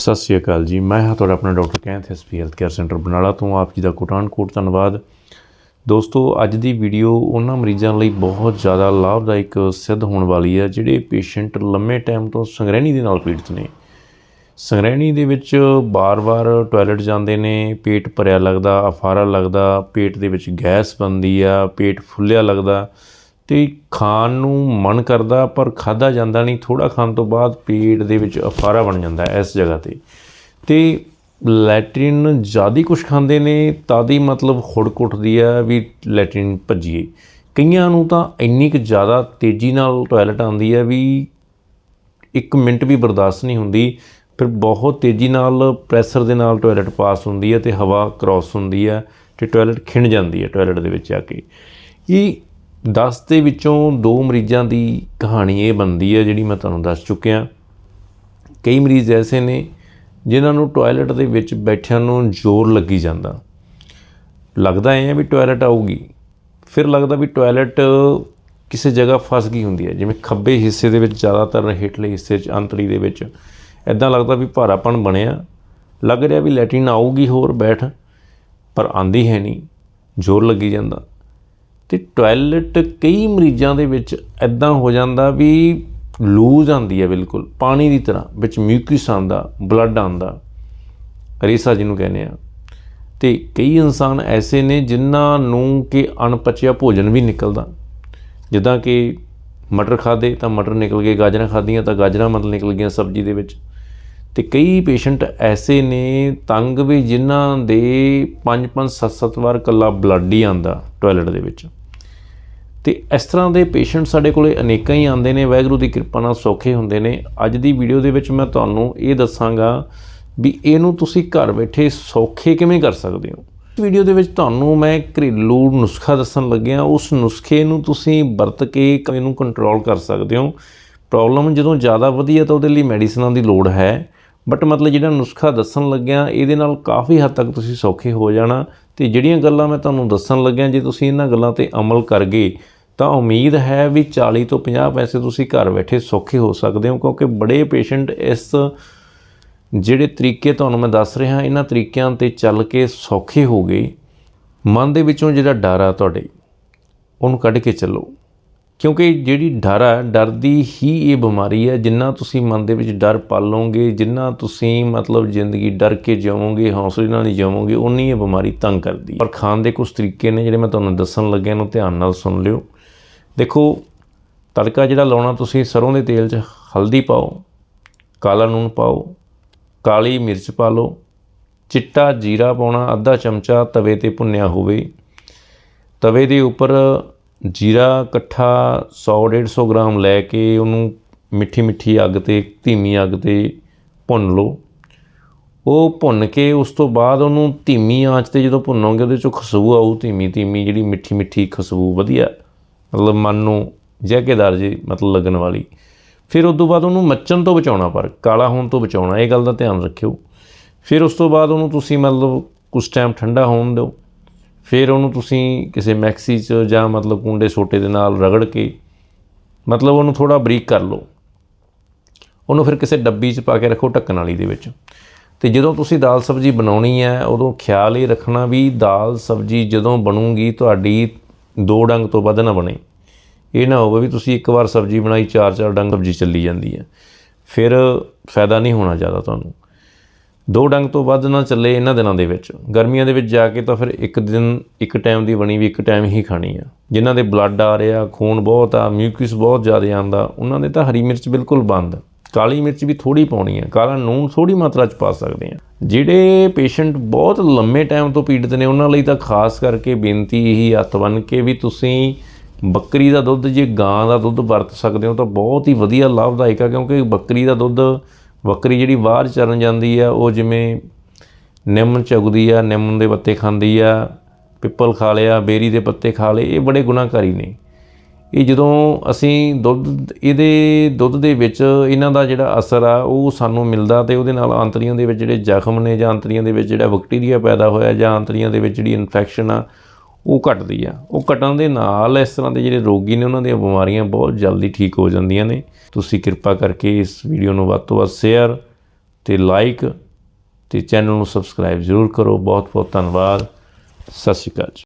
ਸਤਿ ਸ਼੍ਰੀ ਅਕਾਲ ਜੀ। ਮੈਂ ਹਾਂ ਤੁਹਾਡਾ ਆਪਣਾ doctor Kainth SP health care centre Banala ਤੋਂ। ਆਪ ਜੀ ਦਾ ਕੋਟਾਨਕੋਟ ਧੰਨਵਾਦ। ਦੋਸਤੋ, ਅੱਜ ਦੀ ਵੀਡੀਓ ਉਹਨਾਂ ਮਰੀਜ਼ਾਂ ਲਈ ਬਹੁਤ ਜ਼ਿਆਦਾ ਲਾਭਦਾਇਕ ਸਿੱਧ ਹੋਣ ਵਾਲੀ ਹੈ, ਜਿਹੜੇ ਪੇਸ਼ੈਂਟ ਲੰਮੇ ਟਾਈਮ ਤੋਂ ਸੰਗ੍ਰਹਿਣੀ ਦੇ ਨਾਲ ਪੀੜਤ ਨੇ। ਸੰਗ੍ਰਹਿਣੀ ਦੇ ਵਿੱਚ ਬਾਰ-ਬਾਰ ਟਾਇਲਟ ਜਾਂਦੇ ਨੇ, ਪੇਟ ਭਰਿਆ ਲੱਗਦਾ, ਅਫਾਰਾ ਲੱਗਦਾ, ਪੇਟ ਦੇ ਵਿੱਚ ਗੈਸ ਬਣਦੀ ਆ, ਪੇਟ ਫੁੱਲਿਆ ਲੱਗਦਾ। ਤੇ ਖਾਣ ਨੂੰ ਮਨ ਕਰਦਾ, ਪਰ ਖਾਦਾ ਜਾਂਦਾ ਨਹੀਂ। ਥੋੜਾ ਖਾਣ ਤੋਂ ਬਾਅਦ ਪੇਟ ਦੇ ਵਿੱਚ ਅਫਾਰਾ ਬਣ ਜਾਂਦਾ ਹੈ ਇਸ ਜਗ੍ਹਾ ਤੇ। ਤੇ ਲੈਟਰਿਨ ਜ਼ਿਆਦਾ ਕੁਝ ਖਾਂਦੇ ਨੇ, ਤਾਂ ਹੀ ਮਤਲਬ ਹੁੜਕ ਉੱਠਦੀ ਆ ਵੀ ਲੈਟਰਿਨ ਭੱਜੀਏ। ਕਈਆਂ ਨੂੰ ਤਾਂ ਇੰਨੀ ਕੁ ਜ਼ਿਆਦਾ ਤੇਜ਼ੀ ਨਾਲ ਟਾਇਲਟ ਆਉਂਦੀ ਹੈ ਵੀ ਇੱਕ ਮਿੰਟ ਵੀ ਬਰਦਾਸ਼ਤ ਨਹੀਂ ਹੁੰਦੀ। ਫਿਰ ਬਹੁਤ ਤੇਜ਼ੀ ਨਾਲ ਪ੍ਰੈਸ਼ਰ ਦੇ ਨਾਲ ਟਾਇਲਟ ਪਾਸ ਹੁੰਦੀ ਹੈ ਤੇ ਹਵਾ ਕ੍ਰਾਸ ਹੁੰਦੀ ਹੈ ਤੇ ਟਾਇਲਟ ਖਿੰਡ ਜਾਂਦੀ ਹੈ ਟਾਇਲਟ ਦੇ ਵਿੱਚ ਆ ਕੇ। ਇਹ 10 ਦੇ ਵਿੱਚੋਂ ਦੋ ਮਰੀਜ਼ਾਂ ਦੀ ਕਹਾਣੀ ਇਹ ਬਣਦੀ ਹੈ, ਜਿਹੜੀ ਮੈਂ ਤੁਹਾਨੂੰ ਦੱਸ ਚੁੱਕਿਆ। ਕਈ ਮਰੀਜ਼ ਐਸੇ ਨੇ ਜਿਨ੍ਹਾਂ ਨੂੰ ਟਾਇਲਟ ਦੇ ਵਿੱਚ ਬੈਠਿਆਂ ਨੂੰ ਜ਼ੋਰ ਲੱਗੀ ਜਾਂਦਾ। ਲੱਗਦਾ ਐ ਵੀ ਟਾਇਲਟ ਆਊਗੀ। ਫਿਰ ਲੱਗਦਾ ਵੀ ਟਾਇਲਟ ਕਿਸੇ ਜਗ੍ਹਾ ਫਸ ਗਈ ਹੁੰਦੀ ਹੈ, ਜਿਵੇਂ ਖੱਬੇ ਹਿੱਸੇ ਦੇ ਵਿੱਚ, ਜ਼ਿਆਦਾਤਰ ਹੇਠਲੇ ਹਿੱਸੇ 'ਚ, ਅੰਤੜੀ ਦੇ ਵਿੱਚ। ਐਦਾਂ ਲੱਗਦਾ ਵੀ ਭਾਰਾਪਣ ਬਣਿਆ। ਲੱਗ ਰਿਹਾ ਵੀ ਲੈਟਰਿਨ ਆਊਗੀ ਹੋਰ ਬੈਠ, ਪਰ ਆਂਦੀ ਹੈ ਨਹੀਂ, ਜ਼ੋਰ ਲੱਗੀ ਜਾਂਦਾ। ਤੇ ਟਾਇਲਟ ਕਈ ਮਰੀਜ਼ਾਂ ਦੇ ਵਿੱਚ ਐਦਾਂ ਹੋ ਜਾਂਦਾ ਵੀ ਲੂਜ਼ ਆਂਦੀ ਹੈ ਬਿਲਕੁਲ, ਪਾਣੀ ਦੀ ਤਰ੍ਹਾਂ, ਵਿੱਚ ਮਿਊਕਸ ਆਂਦਾ ਬਲੱਡ ਆਂਦਾ ਰੇਸਾ ਜਿਹਨੂੰ ਕਹਿੰਦੇ ਆ। ਤੇ ਕਈ ਇਨਸਾਨ ਐਸੇ ਨੇ ਜਿਨ੍ਹਾਂ ਨੂੰ ਕਿ ਅਣਪਚਿਆ ਭੋਜਨ ਵੀ ਨਿਕਲਦਾ। ਜਿੱਦਾਂ ਕਿ ਮਟਰ ਖਾਦੇ ਤਾਂ ਮਟਰ ਨਿਕਲ ਗਏ, ਗਾਜਰਾਂ ਖਾਧੀਆਂ ਤਾਂ ਗਾਜਰਾਂ ਮਤਲਬ ਨਿਕਲ ਗਈਆਂ ਸਬਜ਼ੀ ਦੇ ਵਿੱਚ। ਤੇ ਕਈ ਪੇਸ਼ੈਂਟ ਐਸੇ ਨੇ ਤੰਗ ਵੀ ਜਿਨ੍ਹਾਂ ਦੇ 5-5 7-7 ਵਾਰ ਕੱਲਾ ਬਲੱਡ ਹੀ ਆਂਦਾ ਟਾਇਲਟ ਦੇ ਵਿੱਚ। ਤੇ ਇਸ ਤਰ੍ਹਾਂ ਦੇ ਪੇਸ਼ੈਂਟ ਸਾਡੇ ਕੋਲੇ ਅਨੇਕਾਂ ਹੀ ਆਉਂਦੇ ਨੇ, ਵਾਹਿਗੁਰੂ ਦੀ ਕਿਰਪਾ ਨਾਲ ਸੌਖੇ ਹੁੰਦੇ ਨੇ। ਅੱਜ ਦੀ ਵੀਡੀਓ ਦੇ ਵਿੱਚ ਮੈਂ ਤੁਹਾਨੂੰ ਇਹ ਦੱਸਾਂਗਾ ਵੀ ਇਹਨੂੰ ਤੁਸੀਂ ਘਰ ਬੈਠੇ ਸੌਖੇ ਕਿਵੇਂ ਕਰ ਸਕਦੇ ਹੋ। ਇਸ ਵੀਡੀਓ ਦੇ ਵਿੱਚ ਤੁਹਾਨੂੰ ਮੈਂ ਘਰੇਲੂ ਨੁਸਖਾ ਦੱਸਣ ਲੱਗਿਆ। ਉਸ ਨੁਸਖੇ ਨੂੰ ਤੁਸੀਂ ਵਰਤ ਕੇ ਇਹਨੂੰ ਕੰਟਰੋਲ ਕਰ ਸਕਦੇ ਹੋ। ਪ੍ਰੋਬਲਮ ਜਦੋਂ ਜ਼ਿਆਦਾ ਵਧੀਆ ਤਾਂ ਉਹਦੇ ਲਈ ਮੈਡੀਸਨਾਂ ਦੀ ਲੋੜ ਹੈ। ਬਟ ਮਤਲਬ ਜਿਹੜਾ ਨੁਸਖਾ ਦੱਸਣ ਲੱਗਿਆ, ਇਹਦੇ ਨਾਲ ਕਾਫੀ ਹੱਦ ਤੱਕ ਤੁਸੀਂ ਸੌਖੇ ਹੋ ਜਾਣਾ। ਤੇ ਜਿਹੜੀਆਂ ਗੱਲਾਂ ਮੈਂ ਤੁਹਾਨੂੰ ਦੱਸਣ ਲੱਗਿਆ, ਜੇ ਤੁਸੀਂ ਇਹਨਾਂ ਗੱਲਾਂ ਤੇ ਅਮਲ ਕਰ ਗਏ ਤਾਂ ਉਮੀਦ ਹੈ ਵੀ 40 ਤੋਂ 50 ਪੈਸੇ ਤੁਸੀਂ ਘਰ ਬੈਠੇ ਸੌਖੇ ਹੋ ਸਕਦੇ ਹੋ, ਕਿਉਂਕਿ ਬੜੇ ਪੇਸ਼ੈਂਟ ਇਸ ਜਿਹੜੇ ਤਰੀਕੇ ਤੁਹਾਨੂੰ ਮੈਂ ਦੱਸ ਰਿਹਾ, ਇਹਨਾਂ ਤਰੀਕਿਆਂ ਤੇ ਚੱਲ ਕੇ ਸੌਖੇ ਹੋ ਗਏ। ਮਨ ਦੇ ਵਿੱਚੋਂ ਜਿਹੜਾ ਡਰ ਆ ਤੁਹਾਡੇ, ਉਹਨੂੰ ਕੱਢ ਕੇ ਚੱਲੋ। ਕਿਉਂਕਿ ਜਿਹੜੀ ਡਰ ਆ, ਡਰ ਦੀ ਹੀ ਇਹ ਬਿਮਾਰੀ ਹੈ ਜਿੰਨਾ ਤੁਸੀਂ ਮਨ ਦੇ ਵਿੱਚ ਡਰ ਪਾਲੋਗੇ, ਜਿੰਨਾ ਤੁਸੀਂ ਮਤਲਬ ਜ਼ਿੰਦਗੀ ਡਰ ਕੇ ਜਿਉਵੋਗੇ ਹੌਸਲੇ ਨਾਲ ਨਹੀਂ ਜਿਉਵੋਗੇ ਉਨੀ ਇਹ ਬਿਮਾਰੀ ਤੰਗ ਕਰਦੀ ਪਰ ਖਾਣ ਦੇ ਕੁਝ ਤਰੀਕੇ ਨੇ ਜਿਹੜੇ ਮੈਂ ਤੁਹਾਨੂੰ ਦੱਸਣ ਲੱਗਿਆ ਨੂੰ ਧਿਆਨ ਨਾਲ ਸੁਣ ਲਿਓ। ਦੇਖੋ, ਤੜਕਾ ਜਿਹੜਾ ਲਾਉਣਾ ਤੁਸੀਂ ਸਰੋਂ ਦੇ ਤੇਲ 'ਚ, ਹਲਦੀ ਪਾਓ, ਕਾਲਾ ਨੂਨ ਪਾਓ, ਕਾਲੀ ਮਿਰਚ ਪਾ ਲਓ, ਚਿੱਟਾ ਜੀਰਾ ਪਾਉਣਾ, ਅੱਧਾ ਚਮਚਾ ਤਵੇ ਤੇ ਭੁੰਨਿਆ ਹੋਵੇ। ਤਵੇ ਦੇ ਉੱਪਰ ਜੀਰਾ, ਇਕੱਠਾ 100 150 ਗ੍ਰਾਮ ਲੈ ਕੇ ਉਹਨੂੰ ਮਿੱਠੀ ਮਿੱਠੀ ਅੱਗ ਤੇ, ਧੀਮੀ ਅੱਗ ਤੇ ਭੁੰਨ ਲਓ। ਉਹ ਭੁੰਨ ਕੇ ਉਸ ਤੋਂ ਬਾਅਦ ਉਹਨੂੰ ਧੀਮੀ ਆਂਚ ਤੇ ਜਦੋਂ ਭੁੰਨੋਗੇ, ਉਹਦੇ ਚੋਂ ਖੁਸ਼ਬੂ ਆਊ, ਧੀਮੀ ਧੀਮੀ ਜਿਹੜੀ ਮਿੱਠੀ ਮਿੱਠੀ ਖੁਸ਼ਬੂ, ਵਧੀਆ। ਮਤਲਬ ਮਨ ਨੂੰ ਜੈਕੇਦਾਰ ਜੀ ਮਤਲਬ ਲੱਗਣ ਵਾਲੀ। ਫਿਰ ਉਸ ਤੋਂ ਬਾਅਦ ਉਹਨੂੰ ਮੱਚਣ ਤੋਂ ਬਚਾਉਣਾ ਪਰ, ਕਾਲਾ ਹੋਣ ਤੋਂ ਬਚਾਉਣਾ, ਇਹ ਗੱਲ ਦਾ ਧਿਆਨ ਰੱਖਿਓ। ਫਿਰ ਉਸ ਤੋਂ ਬਾਅਦ ਉਹਨੂੰ ਤੁਸੀਂ ਮਤਲਬ ਕੁਝ ਟਾਈਮ ਠੰਡਾ ਹੋਣ ਦਿਓ। ਫਿਰ ਉਹਨੂੰ ਤੁਸੀਂ ਕਿਸੇ ਮੈਕਸੀ 'ਚ ਜਾਂ ਮਤਲਬ ਕੁੰਡੇ ਸੋਟੇ ਦੇ ਨਾਲ ਰਗੜ ਕੇ ਮਤਲਬ ਉਹਨੂੰ ਥੋੜਾ ਬਰੀਕ ਕਰ ਲਓ। ਉਹਨੂੰ ਫਿਰ ਕਿਸੇ ਡੱਬੀ 'ਚ ਪਾ ਕੇ ਰੱਖੋ ਢੱਕਣ ਵਾਲੀ ਦੇ ਵਿੱਚ। ਤੇ ਜਦੋਂ ਤੁਸੀਂ ਦਾਲ ਸਬਜ਼ੀ ਬਣਾਉਣੀ ਹੈ, ਉਦੋਂ ਖਿਆਲ ਇਹ ਰੱਖਣਾ ਵੀ ਦਾਲ ਸਬਜ਼ੀ ਜਦੋਂ ਬਣੂਗੀ, ਤੁਹਾਡੀ ਦੋ ਡੰਗ ਤੋਂ ਵੱਧ ਨਾ ਬਣੇ। ਇਹ ਨਾ ਹੋਵੇ ਵੀ ਤੁਸੀਂ ਇੱਕ ਵਾਰ ਸਬਜ਼ੀ ਬਣਾਈ, ਚਾਰ ਚਾਰ ਡੰਗ ਸਬਜ਼ੀ ਚੱਲੀ ਜਾਂਦੀ ਹੈ। ਫਿਰ ਫਾਇਦਾ ਨਹੀਂ ਹੋਣਾ ਜ਼ਿਆਦਾ ਤੁਹਾਨੂੰ। ਦੋ ਡੰਗ ਤੋਂ ਵੱਧ ਨਾ ਚੱਲੇ ਇਹਨਾਂ ਦਿਨਾਂ ਦੇ ਵਿੱਚ। ਗਰਮੀਆਂ ਦੇ ਵਿੱਚ ਜਾ ਕੇ ਤਾਂ ਫਿਰ ਇੱਕ ਦਿਨ, ਇੱਕ ਟਾਈਮ ਦੀ ਬਣੀ ਵੀ ਇੱਕ ਟਾਈਮ ਹੀ ਖਾਣੀ ਆ। ਜਿਨ੍ਹਾਂ ਦੇ ਬਲੱਡ ਆ ਰਿਹਾ, ਖੂਨ ਬਹੁਤ ਆ ਮਿਊਕਸ ਬਹੁਤ ਜ਼ਿਆਦਾ ਆਂਦਾ ਉਹਨਾਂ ਦੇ ਤਾਂ ਹਰੀ ਮਿਰਚ ਬਿਲਕੁਲ ਬੰਦ। ਕਾਲੀ ਮਿਰਚ ਵੀ ਥੋੜੀ ਪਾਉਣੀ ਆ ਕਾਲਾ ਨੂਨ ਥੋੜੀ ਮਾਤਰਾ ਚ ਪਾ ਸਕਦੇ ਆ ਜਿਹੜੇ ਪੇਸ਼ੈਂਟ ਬਹੁਤ ਲੰਮੇ ਟਾਈਮ ਤੋਂ ਪੀੜਤ ਨੇ, ਉਹਨਾਂ ਲਈ ਤਾਂ ਖਾਸ ਕਰਕੇ ਬੇਨਤੀ ਇਹੀ ਹੱਥ ਬਨ ਕੇ ਵੀ ਤੁਸੀਂ ਬੱਕਰੀ ਦਾ ਦੁੱਧ, ਜੇ ਗਾਂ ਦਾ ਦੁੱਧ ਵਰਤ ਸਕਦੇ ਹੋ ਤਾਂ ਬਹੁਤ ਹੀ ਵਧੀਆ ਲਾਭਦਾਇਕ ਆ, ਕਿਉਂਕਿ ਬੱਕਰੀ ਦਾ ਦੁੱਧ, ਬੱਕਰੀ ਜਿਹੜੀ ਬਾਹਰ ਚਰਨ ਜਾਂਦੀ ਆ, ਉਹ ਜਿਵੇਂ ਨਿੰਮ ਚੁਗਦੀ ਆ, ਨਿੰਮ ਦੇ ਪੱਤੇ ਖਾਂਦੀ ਆ, ਪਿੱਪਲ ਖਾ ਲਿਆ, ਬੇਰੀ ਦੇ ਪੱਤੇ ਖਾ ਲਏ, ਇਹ ਬੜੇ ਗੁਨਾਹਕਾਰੀ ਨੇ। ਇਹ ਜਦੋਂ ਅਸੀਂ ਦੁੱਧ ਇਹਦੇ ਦੁੱਧ ਦੇ ਵਿੱਚ ਇਹਨਾਂ ਦਾ ਜਿਹੜਾ ਅਸਰ ਆ, ਉਹ ਸਾਨੂੰ ਮਿਲਦਾ ਤੇ ਉਹਦੇ ਨਾਲ ਆਂਤੜੀਆਂ ਦੇ ਵਿੱਚ ਜਿਹੜੇ ਜ਼ਖਮ ਨੇ ਜਾਂ ਆਂਤੜੀਆਂ ਦੇ ਵਿੱਚ ਜਿਹੜਾ ਬੈਕਟੀਰੀਆ ਪੈਦਾ ਹੋਇਆ ਜਾਂ ਆਂਤੜੀਆਂ ਦੇ ਵਿੱਚ ਜਿਹੜੀ ਇਨਫੈਕਸ਼ਨ ਆ, ਉਹ ਘਟਦੀ ਆ। ਉਹ ਘਟਣ ਦੇ ਨਾਲ ਇਸ ਤਰ੍ਹਾਂ ਦੇ ਜਿਹੜੇ ਰੋਗੀ ਨੇ, ਉਹਨਾਂ ਦੀਆਂ ਬਿਮਾਰੀਆਂ ਬਹੁਤ ਜਲਦੀ ਠੀਕ ਹੋ ਜਾਂਦੀਆਂ ਨੇ। ਤੁਸੀਂ ਕਿਰਪਾ ਕਰਕੇ ਇਸ ਵੀਡੀਓ ਨੂੰ ਵੱਧ ਤੋਂ ਵੱਧ ਸ਼ੇਅਰ ਤੇ ਲਾਈਕ ਤੇ ਚੈਨਲ ਨੂੰ ਸਬਸਕ੍ਰਾਈਬ ਜ਼ਰੂਰ ਕਰੋ। ਬਹੁਤ ਬਹੁਤ ਧੰਨਵਾਦ। ਸਤਿ ਸ਼੍ਰੀ ਅਕਾਲ ਜੀ।